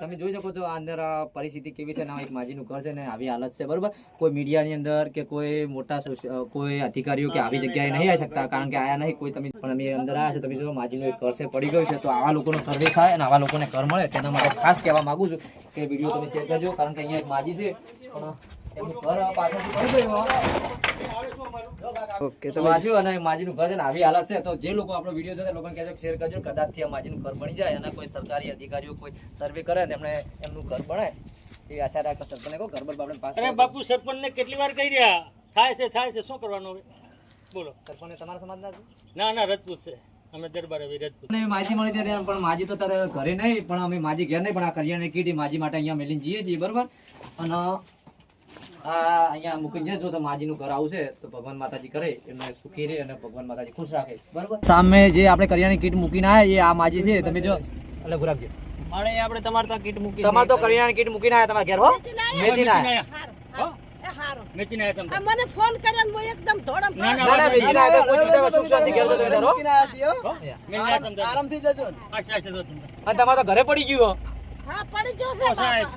તમે જોઈ શકો છો આ અંદર પરિસ્થિતિ કેવી છે ને એક માજીનું ઘર છે ને, આવી હાલત છે, બરોબર? કોઈ મીડિયાની અંદર કે કોઈ મોટા કોઈ અધિકારીઓ કે આવી જગ્યાએ નહીં આવી શકતા, કારણ કે આયા નહીં, કોઈ તમે પણ અમે અંદર આવ્યા છે, તમે જો માજીનું એક ઘર છે, પડી ગયું છે, તો આવા લોકોનો સર્વે થાય અને આવા લોકોને ઘર મળે, તેના માટે ખાસ કહેવા માગું છું કે વીડિયો તમે શેર કરજો, કારણ કે અહીંયા એક માજી છે, પણ એમનું ઘર પાછળથી પડી ગયું ઓકે તો વાંચ્યું અને માજીનું ઘર છે ને આવી હાલત છે તો જે લોકો આપણો વીડિયો જોતા લોકોને કહેજો શેર કરજો કદાચથી આ માજીનું ઘર બની જાય અને કોઈ સરકારી અધિકારીઓ કોઈ સર્વે કરે ને એમને એમનું ઘર બનાય. એ આશા રાખો સરપંચને કહો ઘર પર આપણે પાસ અરે બાપુ સરપંચને કેટલી વાર કહી રહ્યા? થાય છે થાય છે શું કરવાનું હવે? બોલો. સરપંચને તમારા સમાજના છે? ના ના રજપૂત છે. અમે દરબાર આવી રજપૂત. માહિતી મળી ત્યારે પણ માજી તો તારે ઘરે નહીં પણ અમે માજી ઘેર નહીં પણ આ કરિયાણાની કીટી માજી માટે અહીંયા મેલીને જઈએ છીએ બરોબર? અને આ અહીંયા મૂકી જજો તો માજીનું ઘર આવશે તો ભગવાન માતાજી કરે એમને સુખી રહે અને ભગવાન માતાજી ખુશ રાખે. બરોબર. સામે જે આપણે કરિયાણાની કીટ મૂકીને આવ્યા એ આ માજી છે તમે જો એટલે ગુરાબજી મારે આપણે તમારે તો કીટ મૂકી તમાર તો કરિયાણાની કીટ મૂકીને આવ્યા તમારા ઘેર હો? વેચીને આવ્યા મેચીને આવ્યા તમે મને ફોન કર્યો ને હું એકદમ ધોળમ ના ના ના આવ્યા કોઈ છૂટા સુખ શાંતિ ઘેર જતો રહેતા રહો. મેં ના સમજાતું. આરામથી જજો અચ્છા અચ્છા અને તમારે તો ઘરે પડી ગયું હા. પડી ગયો છે ઓ સાહેબ.